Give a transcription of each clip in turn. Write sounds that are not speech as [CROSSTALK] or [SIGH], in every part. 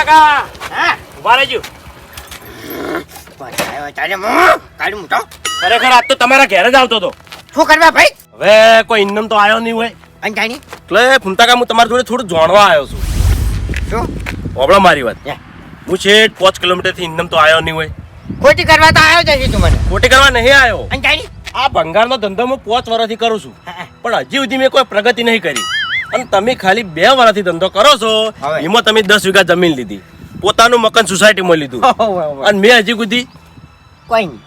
કાકા. હા? ઊભા રહેજો. બતાવ્યો તારે મોં. કાઢું તો ખરેખર આજ તો તમારા ઘેર જ આવતો હતો. શું કરવા ભાઈ? હવે કોઈ ઇન્નમ તો આવ્યો નહીં હોય. અંજાની એટલે ફૂમતા હું તમારી જોડે થોડું જાણવા આવ્યો છું. શું? હોબળો મારી વાત. હે. હું છે પાંચ કિલોમીટરથી ઇન્નમ તો આવ્યો નહીં હોય. ખોટી કરવા તો આવ્યો જ તું મને. ખોટી કરવા નહીં આવ્યો અંજાની આ ભંગારનો ધંધો હું પાંચ વર્ષથી કરું છું. પણ હજી સુધી મેં કોઈ પ્રગતિ નહીં કરી. અને તમે ખાલી બે વર્ષથી ધંધો કરો છો. એમાં તમે દસ વીઘા જમીન લીધી. પોતાનું મકાન સોસાયટીમાં લીધું. [LAUGHS] અને મેં હજી સુધી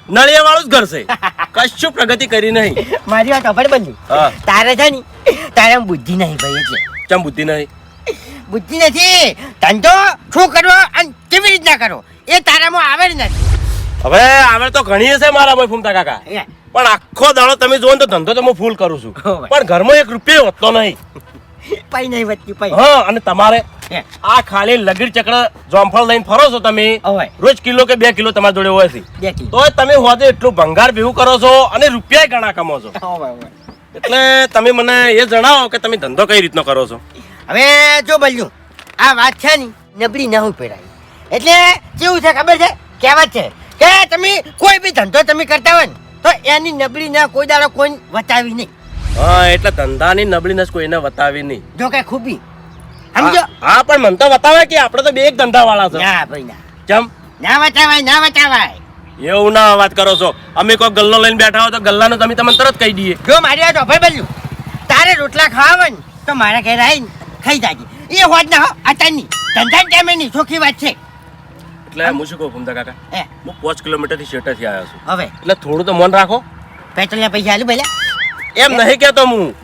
નળિયા વાળું જ ઘર છે. [LAUGHS] કશું પ્રગતિ કરી નહીં. મારી વાત અફડ બની તારે છે ને તારે બુદ્ધિ નહીં ભાઈ એટલે. ચમ બુદ્ધિ નહીં? બુદ્ધિ નથી. ધંધો શું કરવો અને કેવી રીતના કરો એ તારામાં આવે જ નથી. હવે આવે તો ઘણી હશે મારા ભાઈ ફૂમતા કાકા. પણ આખો દાડો તમે જોવો તો ધંધો તો હું ફૂલ કરું છું. પણ ઘરમાં એક રૂપિયો હોતો નહીં. પૈ નહીં વધતી પૈ હા અને તમારે આ ખાલી લગીર ચક્ર જોમફળ લઈને ફરો છો તમે. રોજ કિલો કે બે કિલો તમારા જોડે હોય છે. તો તમે હોદે એટલું ભંગાર ભેગું કરો છો અને રૂપિયા ઘણા કમો છો. એટલે તમે મને એ જણાવો કે તમે ધંધો કઈ રીતનો કરો છો. હવે જો બલ્યું આ વાત છે ને નબળી ના હોય પેરાય એટલે કેવું છે ખબર છે? કહેવત છે કે તમે કોઈ બી ધંધો તમે કરતા હોય ને તો એની નબળી ના કોઈ દાડો કોઈ વચાવી નહીં. હા એટલે ધંધાની નબળીનેસ કોઈને બતાવી નહીં. જો કે ખૂબી. સમજો? હા, હા પણ મને તો બતાવે કે આપણે તો બે એક ધંધા વાળા છે. ના ભાઈ ના. ચમ? ના વટાવાય ના વટાવાય એવું ના વાત કરો છો. અમે કોઈ ગલ્લો લઈને બેઠા હોય તો ગલ્લાનો તમે તમને તરત કહી દઈએ. જો મારી વાત ભાઈ બલ્યું તારે રોટલા ખાવા હોય ને તો મારા ઘરે આવીને ખાઈ જાજે. એ હોત ના હો અત્યારની ધંધા ટાઈમે નહીં ચોખ્ખી વાત છે. એટલે હું શું કહું ફૂમતા કાકા? હું. પાંચ કિલોમીટરથી શેટેથી આવ્યો છું. હવે. એટલે થોડું તો મન રાખો. પેટ્રોલના પૈસા આલુ પહેલા એમ નહીં કેતો હું.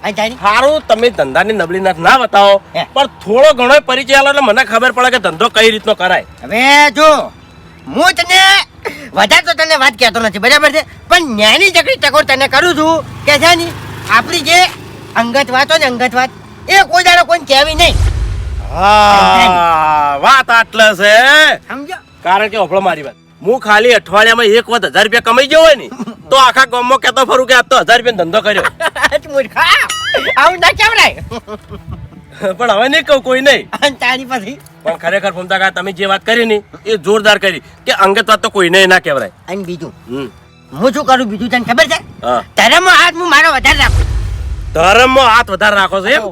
સારું તમે ધંધાની નબળીનાથ ના બતાવો. પણ થોડો ઘણો પરિચય આલો એટલે મને ખબર પડે કે ધંધો કઈ રીતનો કરાય. હવે જો હું તને વધારે તો તને વાત કહેતો નથી બરાબર છે? પણ ન્યાની ચકડી ટકોર તને કરું છું કે છે ને આપણી જે અંગત વાત ને અંગત વાત એ કોઈ દાડો કોઈ કહેવી નહીં. હા વાત આટલે છે. સમજો? કારણ કે ઓફળો મારી વાત. હું ખાલી અઠવાડિયામાં એક વખત હજાર રૂપિયા કમાઈ ગયો હોય ને તો આખા ગામમાં કહેતો ફરું કે આ તો હજાર રૂપિયા ધંધો કર્યો. [LAUGHS] મૂર્ખા આવું ના કેવડાય [LAUGHS] પણ હવે નહીં કહું કોઈ નહીં. તારી પછી? પણ ખરેખર ફમતા તમે જે વાત કરી ને એ જોરદાર કરી કે અંગત વાત તો કોઈને ના કહેવાય. અને બીજું? હું શું કરું? બીજું તને ખબર છે? ધર્મમાં હાથ હું મારો વધારે રાખું. ધર્મમાં હાથ વધારે રાખો છો એમ?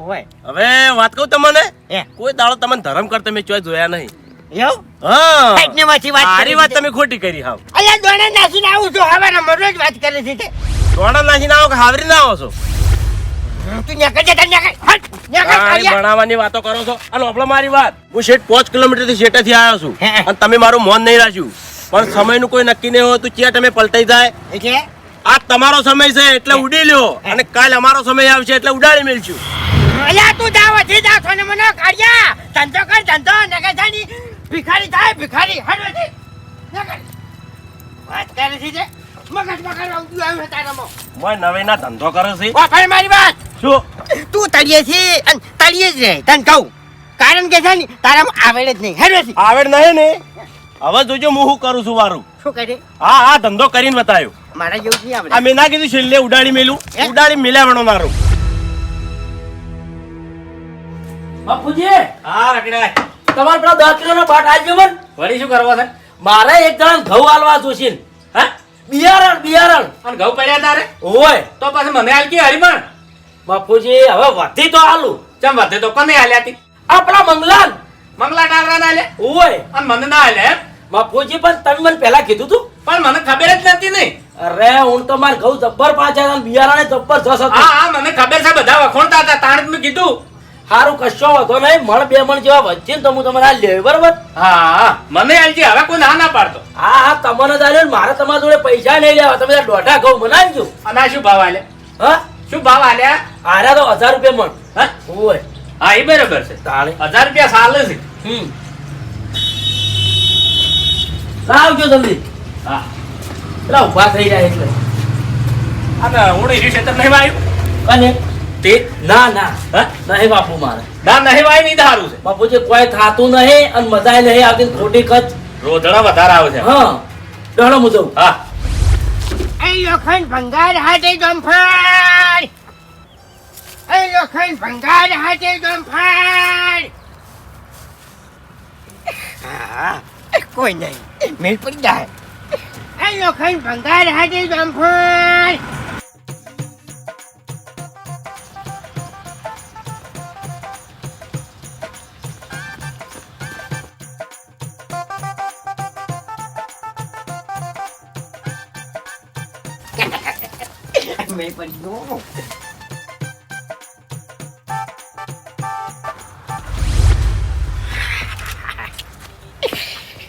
હવે વાત કહું તમને? એ કોઈ દાડો તમને ધર્મ કરતા મેં ચોય જોયા નહીં. એવું હા. સાઈડને માંથી વાત સારી વાત તમે ખોટી કરી હાવ. અલ્યા દોણા નાસીને આવું છું. હવે રોજ વાત કરે છે તે દોડા નાખીને આવો કે હાવરી ના આવો છો? તું ન્યા જતા ન્યા હટ ન્યા ભણાવવાની વાતો કરો છો. અને આપણો મારી વાત. હું શેઠ પાંચ કિલોમીટરથી શેઠેથી આવ્યો છું. અને તમે મારું મોન નહીં રાખ્યું. પણ સમયનું કોઈ નક્કી નહીં હોય તો ચિયા તમે પલટાઈ જાય? એટલે? આ તમારો સમય છે એટલે ઉડી લ્યો. અને કાલ અમારો સમય આવશે એટલે ઉડાડી મેળશું અલ્યા તું જાવ વધી ને મને કાઢ્યા. ધંધો કર ધંધો નગર ભિખારી થાય ભિખારી. હટ નગર વાત કરે છે તે મગજ મગજ આવતું આવ્યું છે તારામાં મોય નવેના ધંધો કરે છે. વા ભાઈ મારી વાત. શું? તું તળિયે છે અને તળિયે જ રહે તને કહું. કારણ કે છે ને તારામાં આવડે જ નહીં. હેડવે છે આવડ નહીં ને? હવે જોજો હું શું કરું છું વારું. શું કરે? હા હા ધંધો કરીને બતાવ્યો. મારા જેવું નહીં આવડે. આ મેં ના કીધું છેલ્લે ઉડાડી મેલું. ઉડાડી મેલાવણો મારું. બાપુજી! હા રગડા તમારે પેલા દસ કિલો નો બાટ આલજો મન. વળી શું કરવા છે? મારે એક જણા ઘઉં હાલવા જોશે. ને. હા? બિયારણ બિયારણ. અને ઘઉં પડ્યા તારે? હોય. તો પછી મને હાલ કે હરિમણ. બાપુજી હવે વધી તો હાલું ચમ વધે તો કોને હાલ્યા હતી આપણા મંગલાન. મંગલા ટાવરા ના હાલ્યા હોય. અને મને ના હાલ્યા એમ? બાપુજી પણ તમે મને પહેલા કીધું તું. પણ મને ખબર જ નથી નહીં. અરે હું તો મારે ઘઉં જબ્બર પાછા બિયારણે જબ્બર જસ હતું. હા હા મને ખબર છે બધા વખોણતા હતા તાણ મેં કીધું. સારું કશો હતો નહીં મણ બે મણ જેવા વચ્ચે તો હું તમારે લે બરોબર? હા મને આલજી હવે કોઈ ના ના પાડતો. હા હા તમને જ આલ્યો મારે તમારા જોડે પૈસા નહીં લેવા તમે દોઢા ઘઉં બનાવજો. અને શું ભાવ આલે? હા? શું ભાવ હાલ્યા આરા તો હજાર રૂપિયા મણ હા? ઓય. હા એ બરાબર છે. તાળે હજાર રૂપિયા સાલે છે. હમ. આવજો જલ્દી. હા. પેલા ઊભા થઈ જાય એટલે. અને હું એ ક્ષેત્ર નહીં આવ્યું? અને? તે ના ના. હા? નહીં બાપુ મારે. ના નહીં વાય નહીં ધારું છે. બાપુજી કોઈ થાતું નહીં અને મજાય નહીં આવતી ખોટી કચ. રોધડા વધારે આવે છે. હા. ડોળો હું જઉં હા. અહીં લોખંડ ભંગાર હાથે જંફાડ અહીં લોખંડ ભંગાર હાથે જંફાડ કોઈ નહીં. મેળ પડી જાય. આ લોખંડ ભંગાર હાજર જામફળ મેલ પડી ગયો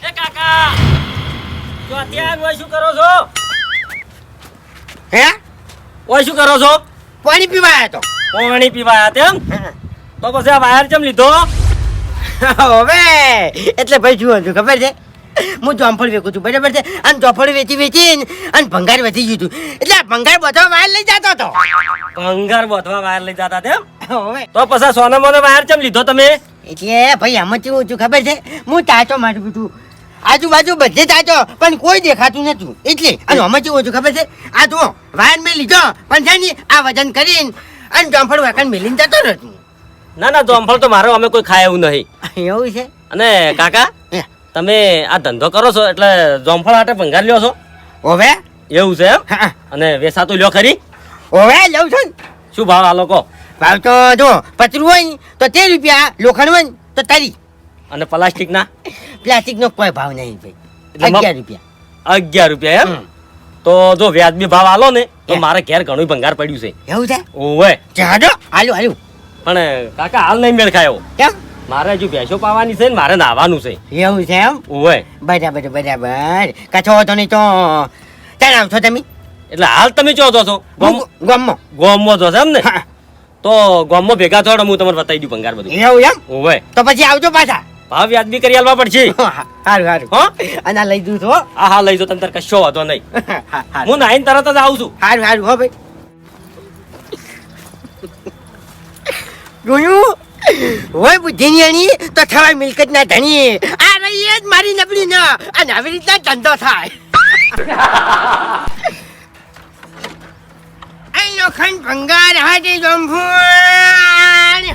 એ કાકા જો અત્યારે ઓય શું કરો છો? હે? ઓય શું કરો છો? પાણી પીવા તો. પાણી પીવા આવ્યા તેમ? તો પછી આ વાયર ચમ લીધો? હવે એટલે ભાઈ શું છું ખબર છે? હું જોમફળ વેચું છું બરાબર છે? અને જોમફળ વેચી વેચીને અને ભંગાર વધી ગયું હતું એટલે ભંગાર બધો વાયર લઈ જતો હતો. ભંગાર બોધવા વાયર લઈ જતા તેમ તો પછી સોના મોનો વાયર ચમ લીધો તમે? એટલે ભાઈ આમાં કેવું હતું ખબર છે? હું તાચો મારું છું. આજુબાજુ બધે તાચો પણ કોઈ દેખાતું નતું. એટલે અને આમાં કેવું હતું ખબર છે? આ જુઓ વાયર મેં લીધો પણ છે ને આ વજન કરીને અને જોમફળ વાકણ મેલીને જતો નથી ના ના જોમફળ તો મારો અમે કોઈ ખાય એવું નહીં. એવું છે? અને કાકા તમે આ ધંધો કરો છો એટલે જોમફળ માટે ભંગાર લ્યો છો? હવે? એવું છે એમ? હા. અને વેસાતું લ્યો ખરી. ઓવે લઉં છું ને. શું ભાવ આ લોકો? ભાવ તો જો પતરું હોય ને તો તેર રૂપિયા લોખંડ હોય ને તો તારી. અને પ્લાસ્ટિક ના પ્લાસ્ટિક નો કોઈ ભાવ નહીં ભાઈ. એટલે અગિયાર રૂપિયા. અગિયાર રૂપિયા એમ? હમ. તો જો વ્યાજબી ભાવ આલો ને તો હે. મારે ઘેર ઘણું ભંગાર પડ્યું છે. એવું છે? ઓવે. ચાલો હાલું હાલું. પણ કાકા હાલ નહીં મેળ ખાયો. કેમ? મારે હજુ ભેંસો પાવાની છે ને મારે નાહવાનું છે. એવું છે એમ? ઓવે. બરાબર બરાબર. કચો હતો નહીં તો ત્યાં છો તમે? એટલે હાલ તમે ચો છો હું ગામમાં. ગોમમાં છો એમ ને? તો ગોમમાં ભેગા થોડો હું તમને બતાવી દઉં ભંગાર બધું. એવું એમ? ઓવે તો પછી આવજો પાછા. ભાવ વ્યાજબી કરી આલવા પડશે. સારું સારું. હો? અને લઈ દઉં છો આ હા લઈ જો તમે તાર કશો વાંધો નહીં. હું નાઈન તરત જ આવું છું. સારું હો ભાઈ. જોયું હોય બુદ્ધિની તો થવાય મિલકત ના ધણી. આ રહી એ જ મારી નબળી ન અને આવી રીતના ધંધો થાય. અહીં લોખંડ ભંગાર હાજે જંભુણ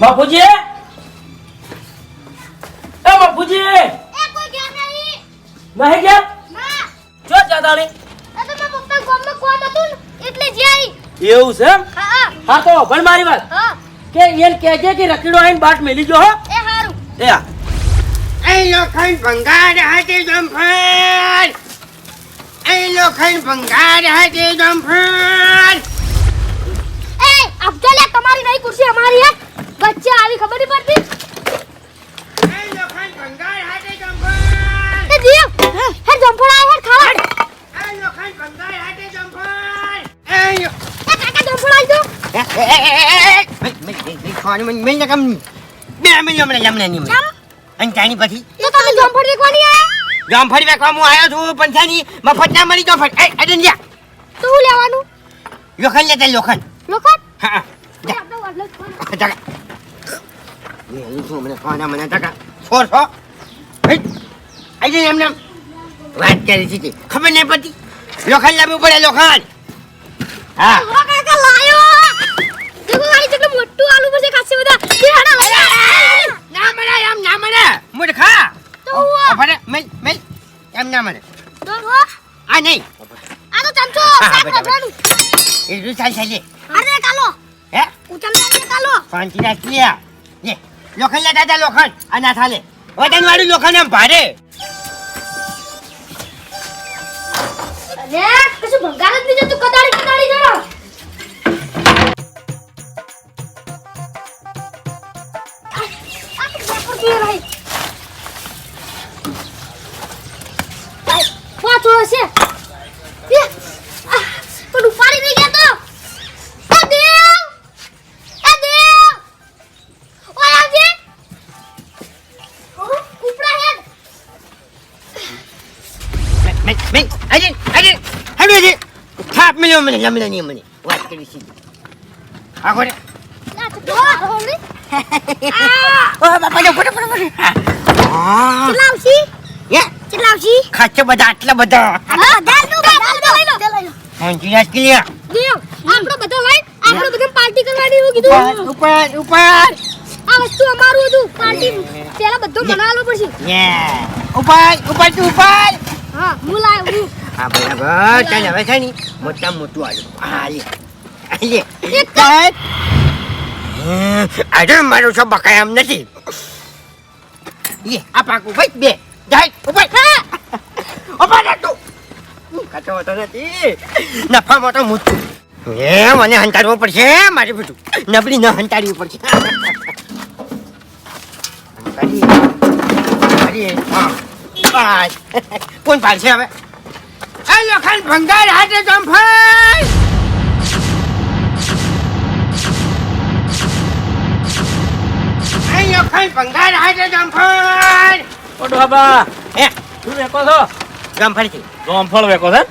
બાપુજી? એ બાપુજી! એ કોઈ ગયા નહીં. નહીં ગયા? ના. ચો ચાદાણી આ તો મારા પપ્પા ગામમાં કોમ હતું ને એટલે જઈ એવું છે એમ? હા. હા તો પણ મારી વાત. કે એને કહેજે કે રખીડો આઈને બાટ મેલી જો હો. એ હારું. એ આ. એ લોખંડ ભંગાર હાજે જંભુણ અહીં લોખંડ ભંગાર હાજે જંભુણ એ અફજલ એ તમારી નહીં ખુરશી અમારી હે. વચ્ચે આવી ખબર નહીં પડતી. લોખંડ ભંગાર એ જીવ હે જંફળ આય હે ખાવા. અહીં લોખંડ ભંગાર હાજે જંભુણ અહીં એ કાકા જંફળ આઈ દો અને ચાની પછી તો તમે જંફળ દેખવાની આયા જામફળી વેચવા હું આવ્યો છું પણ છે ની મફત ના મળી જામફળ એ અડન જા તો હું લેવાનું લોખંડ લેતા લોખંડ લોખંડ હા જ ખાવાનો. મેં શું મને ખાવાના મને ટકા છો છો આઈ જઈ એમને વાત કરી છે તે. ખબર નહીં પડતી લોખંડ લાવવું પડે લોખંડ હા. ઓ કાકા લાયો દેખો ગાડી કેટલું મોટું આલુ પછી ખાસી બધા. એ હાડા લાયો ના મળે એમ ના મળે. મુઠ ખા. તો ભરે મેલ મેલ. એમ ના મળે. હો આ? નહીં. આ તો ચમચો બેટા, એ રૂ ચાલ ચાલ અરે કાલો. હે? હું કાલો. શાંતિ રાખીએ. લે લોખંડ લે દાદા લોખંડ. આ ના થાલે. વજન વાળું લોખંડ એમ ભારે. અરે કશું ભંગાર જ નહીં જતું કદાળી કદાળી જરા. લમણે નહીં મને વાત કરી સીધી આ કોને ના ઓ બાપા જો ફોટો ફોટો ફોટો હા ચલાવશી હે કેટલા આવશે ખાચે બધા આટલા બધા હા દાદુ દાદુ લઈ લો લઈ લો પહોંચી જાય ક્લિયર આપણો બધો લઈ આપણે બધા પાર્ટી કરવાની એવું કીધું ઉપર ઉપર આ વસ્તુ અમારું હતું પાર્ટી પેલા બધો બનાવવો પડશે યે ઉપર ઉપર તું ઉપર હા હું લાવ હું હા બરાબર. ચાલ હવે છે ને મોટા મોટું આલુ. હા લે. આ લે. એક ચાલ અરે મારું છો બકાય એમ નથી. લે આ પાકું ભાઈ બે. જાય ઉપર ઉપર તું. કાચો હોતો નથી. નફા મોટું એ મને હંતાડવું પડશે મારી બધું. નબળી ન હંતાડવી પડશે. કોણ પાડશે હવે? ભંગાર હાથે ભંગાર હાથે હે વેકો છો? વેકો છે?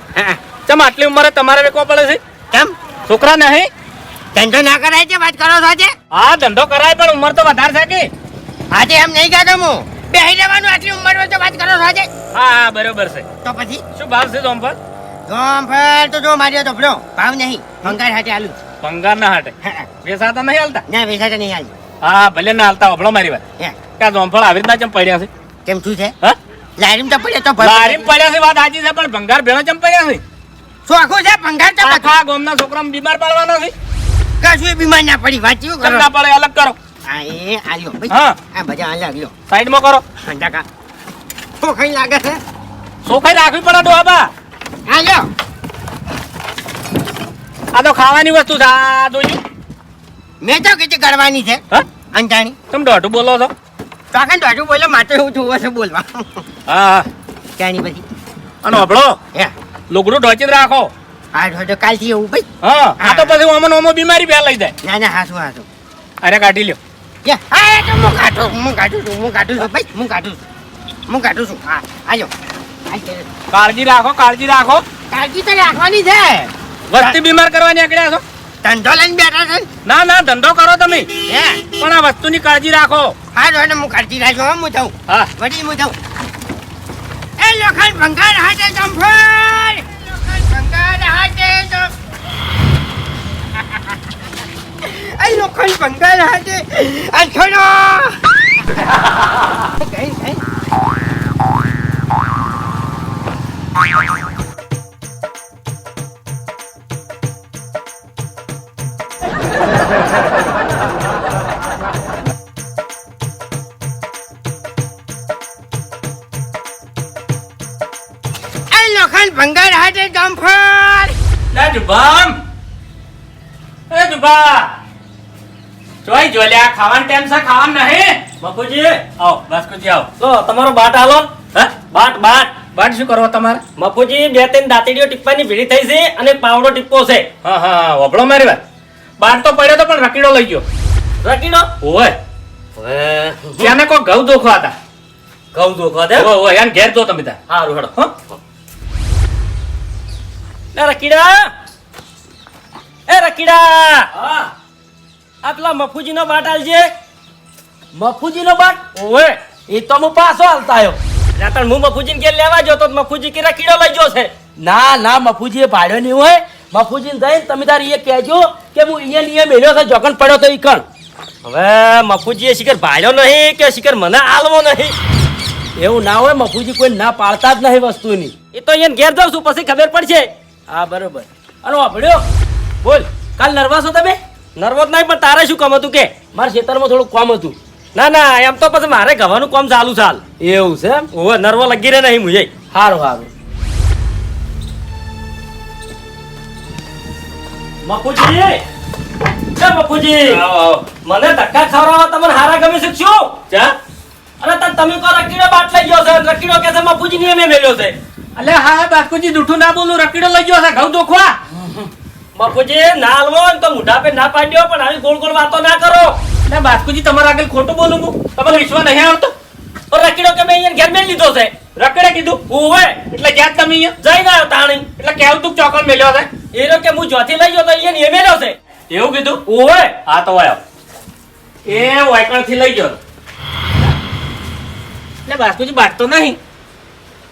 ચમ આટલી ઉંમરે તમારે વેકો પડે છે? કેમ? છોકરા નહીં? ધંધો ના કરાય છે વાત કરો છો આજે? હા ધંધો કરાય પણ ઉંમર તો વધારે છે કે? આજે એમ નહીં કહેતો હું. બેહી રહેવાનું આટલી ઉંમર તો વાત કરો છો હા હા બરોબર છે. તો પછી? શું ભાવ છે જોમફળ જંફાઈ તો જો માર્યો તો ભલો ભાવ નહીં. ભંગાર હાટે આલુ ભંગાર ના હાટે વેસાતા નહીં હાલતા? ના વેસાતા નહીં હાલતા હા ભલે ના હાલતા હોભળો મારી વાત. ક્યાં જોમફળ આવી રીતના ચમ પડ્યા છે? કેમ શું છે? હા? લારીમ તો પડ્યા તો લારીમ પડ્યા છે વાત સાચી છે પણ ભંગાર ભેળા ચમ પડ્યા છે? શું આખું છે? ભંગાર બધું. આખા ગામના છોકરા બીમાર પાડવાના છે? કશું બીમાર ના પડી. વાંચ્યું ચમ કરો? ના પડે અલગ કરો. હા એ આલ્યો ભાઈ. હા. આ બધા આલ્યા આલ્યો. સાઈડમાં કરો. અંડાકા તો કઈ લાગે છે? સોખાઈ રાખવી પડે ડોબા આલ્યો. આ તો ખાવાની વસ્તુ છે આ મેં તો કીધું કરવાની છે. હા? અંજાણી તમે દોઢું બોલો છો. આખા દોઢું બોલો માથે એવું જોવે છે બોલવા. હા ત્યાંની પછી અને હબળો હે. લુગડું ઢોચીને રાખો. હા તો કાલથી એવું ભાઈ. હા આ તો પછી ઓમન ઓમો બીમારી બે લઈ જાય. ના ના હાસું હાસું. અરે કાઢી લ્યો. યા હા તો હું કાઢું હું કાઢું છું હું કાઢું છું ભાઈ હું કાઢું છું. હું કાઢું છું. હા. કાળજી રાખો કાળજી રાખો. કાળજી તો રાખવાની છે. વસ્તી બીમાર કરવાની છો? ધંધો લઈને બેઠા છે? ના ના ધંધો કરો તમે. હે? પણ આ વસ્તુની કાળજી રાખો. હા તો હું કાળજી રાખજો હું જાઉં. હા. હું જાઉં. એ લોખંડ ભંગાર હાથે જંફળ લોખંડ ભંગાર હાથે જંફ- એ લોખંડ ભંગાર હાથે આ છોડો કઈ કઈ એ લોખંડ ભંગાર હાથે જોઈ જોલ્યા ખાવાનું ટાઈમ છે? ખાવાનું નહીં? બાપુજી આવો બાસ્કુજી આવો. તો તમારો બાટ આલો હા? બાટ બાટ. બાટ શું કરવો તમારે? મફુજી બે ત્રણ દાંતીડીઓ ટીપવાની ભીડી થઈ છે અને પાવડો ટીપવો છે. હા હા વભળો મારી વાત. બાટ તો પડ્યો તો પણ રકીડો લઈ ગયો. રકીડો ઓય. ત્યાંને કોઈ ઘઉં દોખવા હતા. ઘઉં દુખો હતા ઓય ઓય એને ઘેર જો તમે ત્યાં. સારું હેડો. હો. એ રકીડા એ રકીડા હા. આ પેલા મફુજી નો બાટ આલજે. મફુજી નો બાટ? ઓવે એ તો હું પાછો હાલતા આવ્યો રાતણ હું મફુજી ને ઘેર લેવા જતો તો મફુજી કે કીડો લઈ ગયો છે. ના ના મફુજી એ ભાડ્યો નહીં હોય. મફુજી જઈને તમે તારી એ કહેજો કે હું અહીંયા નિયમ મેળ્યો છે જોકન પડ્યો તો એ કણ. હવે મફુજી એ શિખર ભાડ્યો નહીં કે શિખર મને આલવો નહીં? એવું ના હોય, મફુજી કોઈ ના પાડતા જ નહીં વસ્તુની. એ તો અહીંયા ઘેર જાઉં છું, પછી ખબર પડશે. હા, બરોબર. અને વાપડ્યો બોલ, કાલ નર્વસ હો તમે? નર્વસ નહીં પણ તારે શું કામ હતું કે મારા ખેતરમાં થોડું કામ હતું ના ના એમ તો પછી મારે ગવાનું કામ ચાલુ ચાલ એવું છે ઓવે નર્વ લગી રહે નહીં મુજે સારું સારું મફુજી એ આવો મને ધક્કા ખવડાવવા તમને હારા ગમે છે શું ચા અરે તન તમે કો રકીડો બાટ લઈ ગયો છે રકીડો કે છે મફુજી ની મેં મેલ્યો છે અલે હા બાકુજી જૂઠું ના બોલું રકીડો લઈ ગયો છે ઘઉં દોખવા મફુજી ના હલવો ને તો મોઢા પે ના પાડ્યો પણ આવી ગોળ ગોળ વાતો ના કરો. ને બાસ્કુજી તમારા આગળ ખોટું બોલું હું? તમારે વિશ્વાસ નહીં આવતો? તો રકીડો કે મેં અહીંયા ઘેર મેં લીધો છે? રકડે કીધું ઓવે એટલે ક્યાં તમે અહીંયા જઈ આવ્યો તાણી. એટલે કેવું તું ચોકન મેલ્યો છે? એ રહ્યો કે હું જોથી લઈ ગયો તો અહીંયા ને એ મેલ્યો છે? એવું કીધું? ઓવે હા તો આવ્યો એ વાયકણથી લઈ ગયો. એટલે બાસ્કુજી બાટતો નહીં.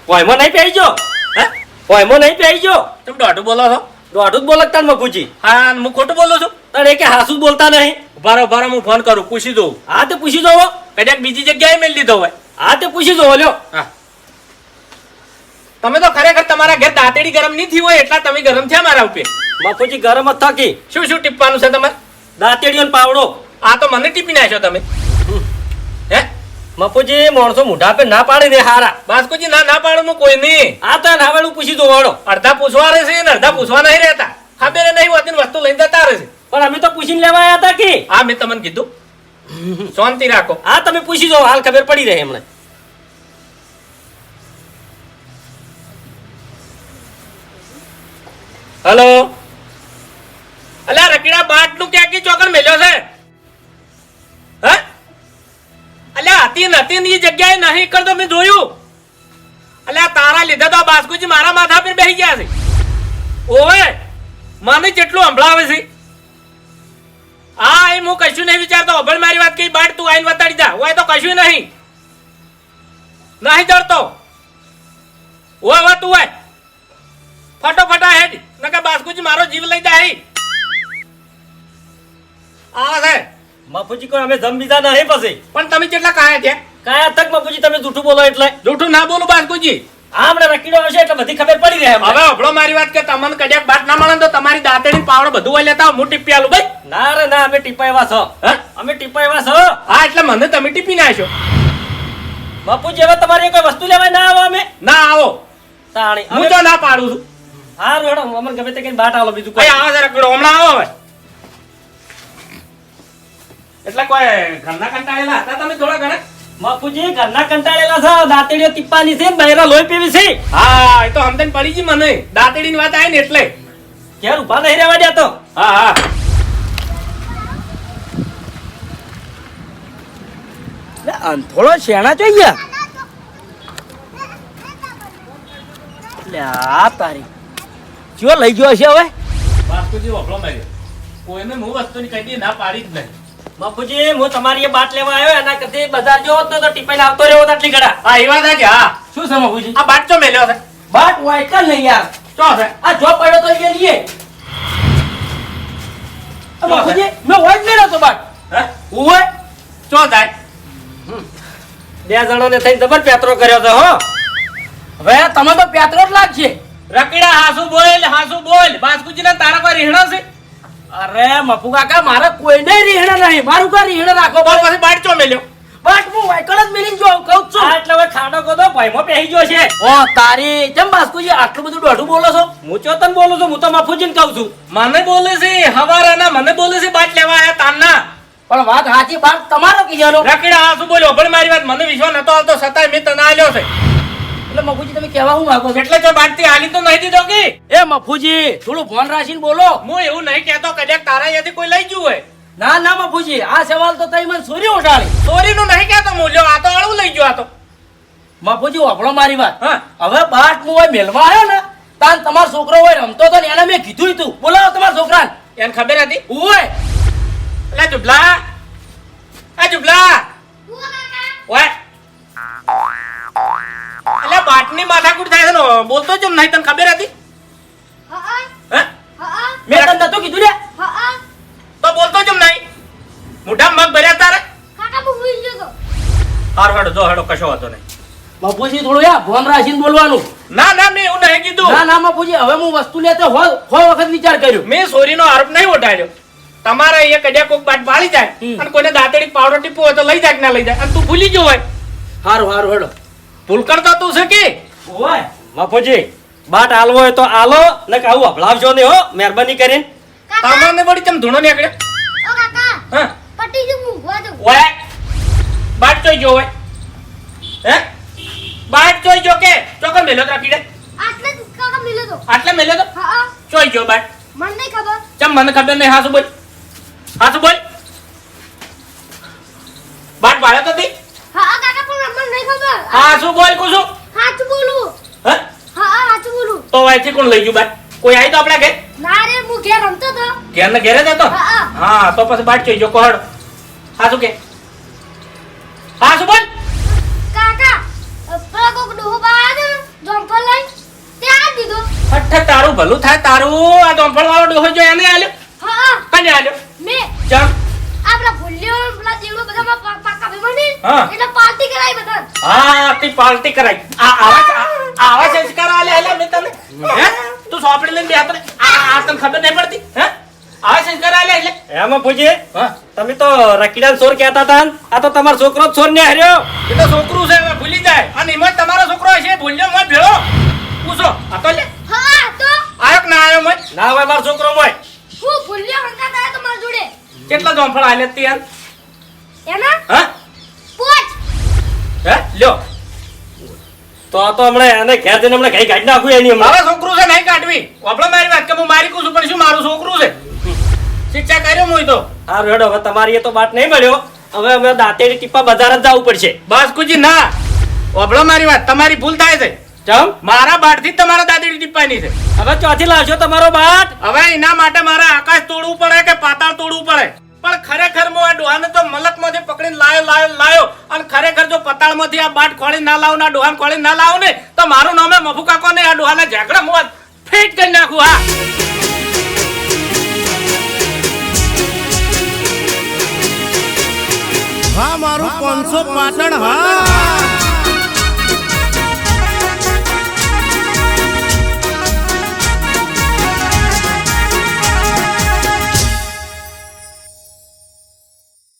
ઓયમાં નહીં પહેરી હે? ઓયમાં નહીં પહેરી જો તમે દોઢું બોલો છો? દોઢું જ બોલકતા ને મફુજી. હા હું ખોટું બોલું છું? તારે કે હાસુ જ બોલતા નહીં. ઉભારો ઉભારો હું ફોન કરું પૂછી દઉં હા તે પૂછી જોવો. કદાચ બીજી જગ્યાએ મેળ લીધો હોય. હા તે પૂછી જોવો લ્યો. હા. તમે તો ખરેખર તમારા ઘેર દાંતેડી ગરમ નહીં થઈ હોય એટલા તમે ગરમ થયા મારા ઉપર. બાપુજી ગરમ જ થકી. શું શું ટીપવાનું છે તમારે? દાંતેડીઓ પાવડો. આ તો મને ટીપી નાખ્યો તમે. મફુજી માણસો મોઢા પે ના પાડી દે હારા. બાસ્કુજી ના ના પાડવાનું કોઈ નહીં. આ તો નાવેલું પૂછી જોવાડો અડધા પૂછવા રહે છે ને અડધા પૂછવા નહીં રહેતા. ખબર નહીં હોતી વસ્તુ લઈને જતા રહે છે. પણ અમે તો પૂછીને લેવા આવ્યા હતા કે? આ મેં તમને કીધું. શાંતિ રાખો. આ તમે પૂછી જો હાલ ખબર પડી રહે એમને. હલો? અલ્યા રકીડા બાટનું ક્યાં કી મેલ્યો છે? હે? અલ્યા હતી નતી ની જગ્યાએ નહીં કરતો, મેં જોયું. અલ્યા, તારા લીધે તો બાસ્કુજી મારા માથા પર બેસી ગયા છે. ઓવે, મને જેટલું સંભળાવે છે. હા એ હું કશું નહીં વિચારતો અભળ મારી વાત કઈ બાટ તું આઈને વતાડી જા હોય તો કશું નહીં. નહીં ડરતો ઓ ઓય, તું ઓય. ફટોફટા હેડ. નકા બાસ્કુજી મારો જીવ લઈ જાય આ છે. મફુજી કોઈ અમે જમ બીજા નહીં પછી. પણ તમે કેટલા કાયા છે? કાયા તક બાપુજી તમે જૂઠું બોલો એટલે. જૂઠું ના બોલું બાપુજી આમણે રકીડો હશે એટલે બધી ખબર પડી રહે હવે હભળો મારી વાત કે તમને કદાચ બાટ ના મળે તો તમારી દાંતણી પાવડો બધું હોય લેતા હું ટીપી આલું ભાઈ ના રે ના અમે ટીપા એવા છો અમે ટીપા એવા છો હા એટલે મને તમે ટીપી નાખ્યો બાપુજી હવે તમારી કોઈ વસ્તુ લેવા ના આવો અમે? ના આવો. તાણી હું તો ના પાડું છું. હા રોડો અમને ગમે તે કઈ બાટ આલો બીજું કોઈ. આવો જરા કીડો હમણાં આવો હવે. એટલે કોઈ ઘરના કંટાળેલા હતા તમે થોડા ઘણા? બાપુજી ઘરના કંટાળેલા છો. દાંતડીઓ ટીપાની છે બૈરા લોહી પીવી છે. હા એ તો સમજણ પડી ગઈ મને. દાંતડી ની વાત આવી ને એટલે. ઘેર ઊભા નહીં રહેવા દે તો હા. હા થોડો શેણા જોઈએ આ તારી. જો લઈ ગયો છે હવે. બાપુજી વફળો માર્યો કોઈને હું વસ્તુની કદી ના પાડી જ નહીં. બાપુજી હું તમારી એ બાટ લેવા આવ્યો એના કદી બજાર જો તો તો ટીપાઈને આવતો રહ્યો આટલી ઘડા હા એ વાત છે હા. શું છે બાપુજી? આ બાટ ચો મેલ્યો છે? બાટ વાયકલ નહીં યાર ચો છે? આ જો પડ્યો તો એ લઈએ બાપુજી મેં વાઈટ લેલો તો બાટ. હે? ઓય ચો જાય? બે જણોને થઈને જબર પેતરો કર્યો છે હો. હવે તમે તો પેતરો જ લાગશે. રકીડા હાસુ બોલ હાસુ બોલ. બાસ્કુજી ને તારા પર રીહણો છે. અરે મફુ કાકા મારે કોઈને રીહણા નહીં. મારું કા રીહણા રાખો. બોલ પછી બાટ ચો મેલ્યો. બસ હું વાયકલ જ મિલીને જોઉં કહું છું. એટલે હવે ખાડો ગોદો ભાઈમાં પહેરી ગયો છે. ઓ તારી કેમ બાસ્કુજી આટલું બધું દોઢું બોલો છો? હું ચોતન બોલું છું હું તો મફુજીને કહું છું. મને બોલે છે હવારાના મને બોલે છે બાટ લેવા આયા તારના પણ વાત સાચી બાત તમારો કીધેલો. રકડા હાસુ બોલ્યો? પણ મારી વાત મને વિશ્વાસ નતો આવતો સતાય મેં તને આલ્યો છે. એટલે મફુજી તમે કહેવા હું માંગો એટલે જો બાટતી હાલી તો નહીં દીધો કે? એ મફુજી થોડું ફોન રાખીને બોલો. હું એવું નહીં કહેતો કદાચ તારા યાદી કોઈ લઈ ગયું હોય. ના ના મફુજી આ સવાલ તો તઈ મને સોરી ઉઠાડી. ચોરીનું નહીં કહેતો મૂલ્યો આ તો આળું લઈ ગયો આ તો. મફુજી વાપડો મારી વાત. હા. હવે બાટ હું હોય મેલવા આવ્યો ને તાન તમારો છોકરો હોય રમતો તો ને એને મેં કીધું તું. બોલાવો તમારા છોકરાને. એને ખબર હતી? ઓય એટલે જુબલા. આ જુબલા. ઓય. એટલે બાટની માથાકૂટ થાય છે ને બોલતો જ નહીં તને ખબર હતી? હા હે? હા. મેં તને નતું કીધું રે હા. તો બોલતો જ નહીં. મોઢા મગ ભર્યા તારે? કાકા હું ભૂલી ગયો તો. હાર હેડો જો હેડો કશો હતો નહીં. બાપુજી થોડું યા ફોન રાખીને બોલવાનું. ના ના મેં એવું નહીં કીધું. ના ના પૂછી હવે હું વસ્તુ લેતે હો હો વખત વિચાર કર્યો. મેં સોરીનો આરોપ નહીં ઉઠાડ્યો તમારે અહીંયા કડ્યા કોક બાટ વાળી જાય. અને કોઈને દાંતડી પાવડો ટીપો હોય તો લઈ જાય કે ના લઈ જાય? અને તું ભૂલી ગયો હોય. હારું હારું હેડો. ભૂલ કરતા તું છે કે? ઓય. બાપુજી બાટ આલવો હોય તો આલો ને કે આવું અભલાવજો ને હો મહેરબાની કરીને. તમને વળી ચમ ધૂણો નીકળ્યો ઓ કાકા. હા. પટી જો મૂકવા દો ઓય. બાટ ચોઈ જો હોય. હે? બાટ ચોઈ જો કે? ચોકર મેલો તો પીડે દે. આટલે કાકા મેલો તો. આટલે મેલો તો? હા ચોઈ જો બાટ. મને નહીં ખબર. ચમ મને ખબર નહીં? હાસુ બોલ. હાસુ બોલ. બાટ વાળ્યો તો તી? નહીં બોલ કુસુ સાચું બોલું. હે? હા હા બોલું. તો વાયથી કોણ લઈ ગયું બાટ કોઈ આવી તો આપણા ઘેર? ના રે હું ઘેર રમતો તો. ઘેર ને ઘેરે જ હતો? હા, હા. તો પછી બાટ ચોઈ ગયો કોહડ. હાસુ કે? શું બોલ? કાકા પેલા કોક ડોહો લઈ આવ્યો દીધો. અઠે તારું ભલું થાય તારું આ ડોંફળ વાળો ડોહો જો એને આલ્યો? હા. કને આલ્યો? મેં ચમ આપણા ભૂલ્યો પેલા દેવડો બધામાં પા- પાકા ભાઈ હા. એટલે પાર્ટી કરાવી બધા. હા તે પાર્ટી કરાઈ આ આવા આવા સંસ્કાર આલે આલે મેં તને. હે? તું સોપડી લઈને બેઠો આ આ તને ખબર નહીં પડતી. હે? આવા સંસ્કાર આલે એટલે. એમાં પૂછીએ. હા. તમે તો રકીડા ચોર કહેતા હતા આ તો તમારો છોકરો જ ચોર ને હાર્યો. એ તો છોકરું છે હવે ભૂલી જાય. અને એમાં તમારો છોકરો છે ભૂલ્યો મત ભેળો. પૂછો. આ તો લે. હા તો. આયો ના આયો મોય? ના હોય મારો છોકરો મોય. હું ભૂલ્યો હંગાત આયો તો જોડે. કેટલા ડોંફળ આલે તે એના? હા? પોચ! હે લ્યો. તો આ તો હમણાં એને ઘેર જઈને હમણાં ઘઈ કાઢી નાખું એની. મારા છોકરું છે નહીં કાઢવી. આપણે મારી વાત કે હું મારી કું છું પણ શું મારું છોકરું છે? શિક્ષા કર્યો હું તો. હેડો હવે તમારી એ તો વાત નહીં મળ્યો. હવે અમે દાંતેડી ટીપા બજાર જ જવું પડશે. બસ કુજી ના. ઓભળો મારી વાત તમારી ભૂલ થાય છે. ચમ? મારા બાટથી જ તમારા દાદીડી ટીપાની છે. હવે ચોથી લાવશો તમારો બાટ હવે એના માટે મારે આકાશ તોડવું પડે કે પાતાળ તોડવું પડે? પણ ખરેખર હું આ ડોહાને તો મલકમાંથી પકડીને લાયો લાયો લાયો. અને ખરેખર જો પતાળમાંથી આ બાટ ખોળી ના લાવું ના ડોહાને ખોળી ના લાવું ને, તો મારું નામે મફુ કાકો ને આ ડોહાને ઝાકડા હું ફિટ કરી નાખું, હા. હા, મારું પાંચસો પાટણ, હા.